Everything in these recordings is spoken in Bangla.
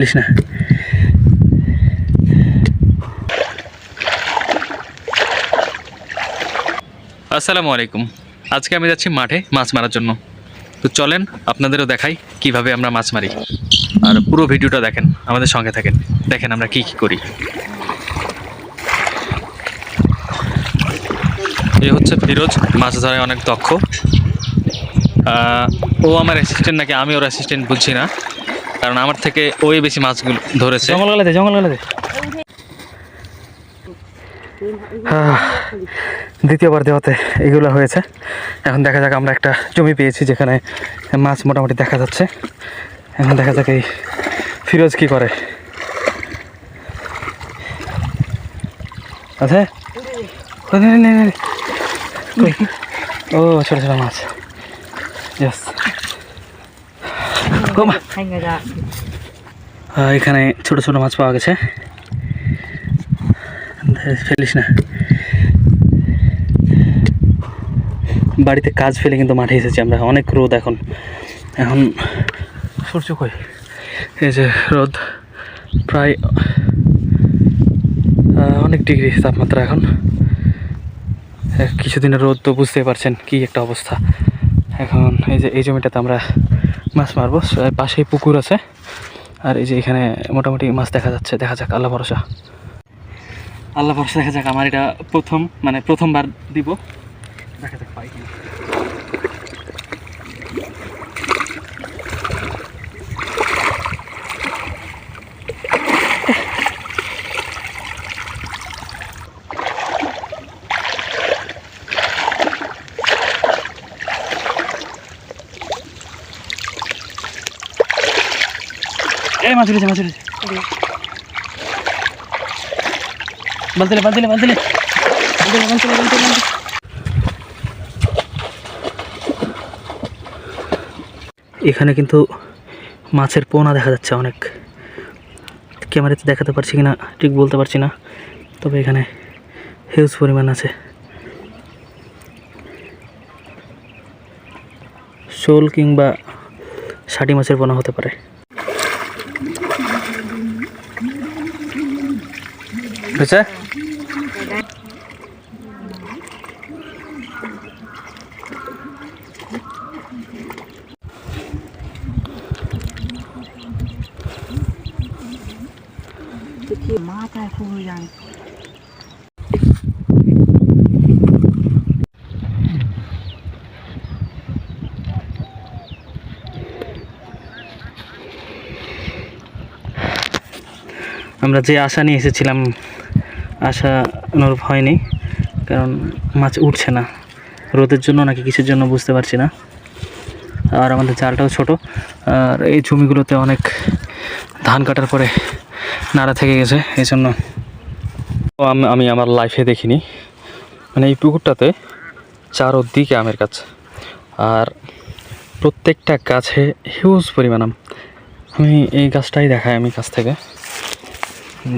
বলিস না। আসসালামু আলাইকুম। আজকে আমি যাচ্ছি মাঠে মাছ মারার জন্য। তো চলেন আপনাদেরও দেখাই কীভাবে আমরা মাছ মারি। আর পুরো ভিডিওটা দেখেন, আমাদের সঙ্গে থাকেন। দেখেন আমরা কি কি করি। এ হচ্ছে ফিরোজ, মাছ ধরায় অনেক দক্ষ। ও আমার অ্যাসিস্ট্যান্ট নাকি আমি ওর অ্যাসিস্ট্যান্ট বুঝছি না। কারণ আমার থেকে ওই বেশি মাছগুলো ধরেছে। জঙ্গলগুলোতে জঙ্গলগুলোতে দ্বিতীয়বার দেওয়াতে এগুলো হয়েছে। এখন দেখা যাক আমরা একটা জমি পেয়েছি যেখানে মাছ মোটামুটি দেখা যাচ্ছে। এখন দেখা যাক এই ফিরোজ কি করে। আছে? ও, ছোট ছোট মাছ. এখানে ছোট ছোট মাছ পাওয়া গেছে। ফেলিস না। বাড়িতে কাজ ফেলে কিন্তু মাঠে এসেছি আমরা। অনেক রোদ এখন। এখন সূর্য কই? এই যে রোদ। প্রায় অনেক ডিগ্রি তাপমাত্রা এখন। কিছুদিনের রোদ তো বুঝতেই পারছেন কি একটা অবস্থা। এখন এই যে এই জমিটাতে আমরা মাছ মারবো। পাশেই পুকুর আছে। আর এই যে এখানে মোটামুটি মাছ দেখা যাচ্ছে। দেখা যাক, আল্লাহ ভরসা। আল্লাহ ভরসা, দেখা যাক আমার এটা প্রথম মানে প্রথমবার দিব। দেখা যাক পাই কিনা। এই মাছ উঠেছে। এখানে কিন্তু মাছের পোনা দেখা যাচ্ছে অনেক। ক্যামেরাতে দেখাতে পারছি কিনা, ঠিক বলতে পারছি না। তবে এখানে হিউজ পরিমাণ আছে। শোল কিংবা ষাটি মাছের পোনা হতে পারে। হয়েছে? মাথায় খুব আমরা যে আশা নিয়ে এসেছিলাম আশা অনুরূপ হয়নি, কারণ মাছ উঠছে না। রোদের জন্য নাকি কিছুর জন্য বুঝতে পারছি না। আর আমাদের জালটাও ছোট, আর এই জমিগুলোতে অনেক ধান কাটার পরে নাড়া থেকে গেছে এই জন্য আমি আমি আমার লাইফে দেখিনি। মানে এই পুকুরটাতে চারোদিকে আমের গাছ, আর প্রত্যেকটা গাছে হিউজ পরিমাণ আম। আমি এই গাছটাই দেখাই আমি কাছ থেকে।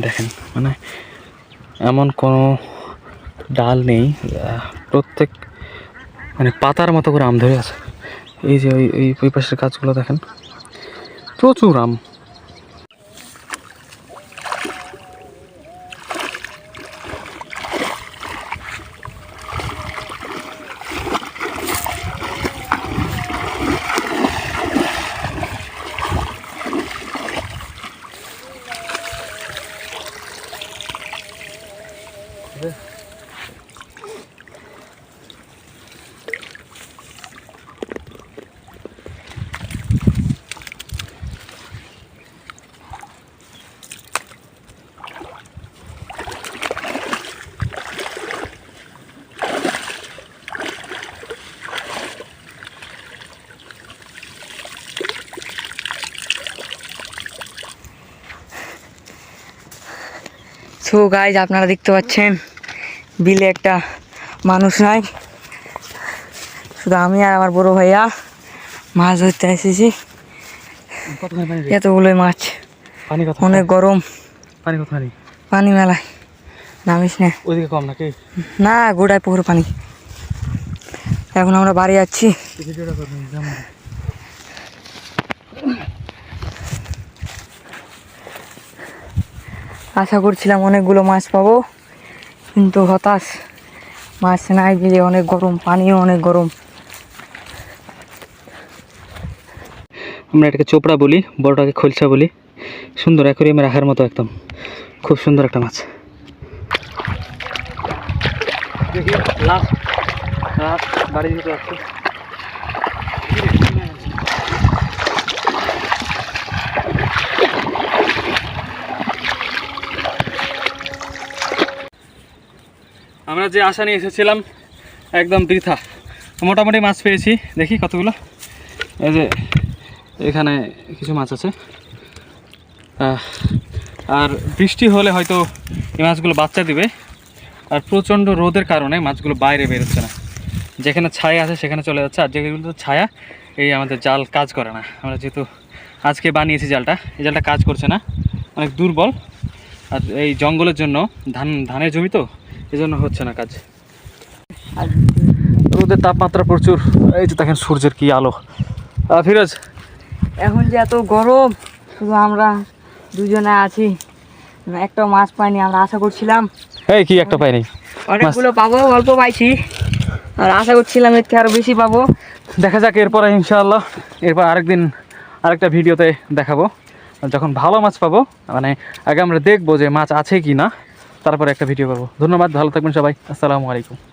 দেখেন মানে এমন কোনো ডাল নেই প্রত্যেক মানে পাতার মতো করে আম ধরে আছে। এই যে ওই ওই পাশের গাছগুলো দেখেন, প্রচুর আম। সো গাইজ আপনারা দেখতে পাচ্ছেন বিলে একটা মানুষ নাই। শুধু আমি আর আমার বড় ভাইয়া মাছ ধরতে এসেছি। এতগুলোই মাছ। অনেক গরম। পানি মেলায়। নামিস না। ওইদিকে কম নাকি? না গোটায় পুকুর পানি। এখন আমরা বাড়ি যাচ্ছি ভিডিওটা করবেন আশা করছিলাম অনেকগুলো মাছ পাবো কিন্তু হতাশ। মাছ নাই বিলে অনেক গরম পানিও অনেক গরম। আমরা এটাকে চোপড়া বলি বড়টাকে খলসা বলি। সুন্দর অ্যাকোরিয়ামে রাখার মতো একদম। খুব সুন্দর একটা মাছ। দেখি লাস্ট লাস্ট বাড়ি দিতে আমরা যে আশা নিয়ে এসেছিলাম, একদম বৃথা। মোটামুটি মাছ পেয়েছি। দেখি কতগুলো। এই যে এখানে কিছু মাছ আছে। আর বৃষ্টি হলে হয়তো এই মাছগুলো বাচ্চা দিবে। আর প্রচণ্ড রোদের কারণে মাছগুলো বাইরে বেরোচ্ছে না। যেখানে ছায়া আছে, সেখানে চলে যাচ্ছে। আর যেগুলো ছায়া, এই আমাদের জাল কাজ করে না। আমরা যেহেতু আজকে বানিয়েছি জালটা, এই জালটা কাজ করছে না। অনেক দুর্বল। আর এই জঙ্গলের জন্য ধান, ধানের জমি তো এই জন্য হচ্ছে না কাজ। আর রোদের তাপমাত্রা প্রচুর। এই যে দেখেন সূর্যের কি আলো। ফিরোজ। এখন যে এত গরম শুধু আমরা দুজনে আছি। একটা মাছ পাইনি আমরা আশা করছিলাম। এই কি একটা পাইনি? অনেকগুলো পাবো অল্প পাইছি। আর আশা করছিলাম এর থেকে আরও বেশি পাবো। দেখা যাক এরপরে ইনশাআল্লাহ। এরপর আরেকদিন আরেকটা ভিডিওতে দেখাবো। যখন ভালো মাছ পাবো মানে আগে আমরা দেখব যে মাছ আছে কি না তারপরে একটা ভিডিও করব। ধন্যবাদ ভালো থাকবেন সবাই। আসসালামু আলাইকুম।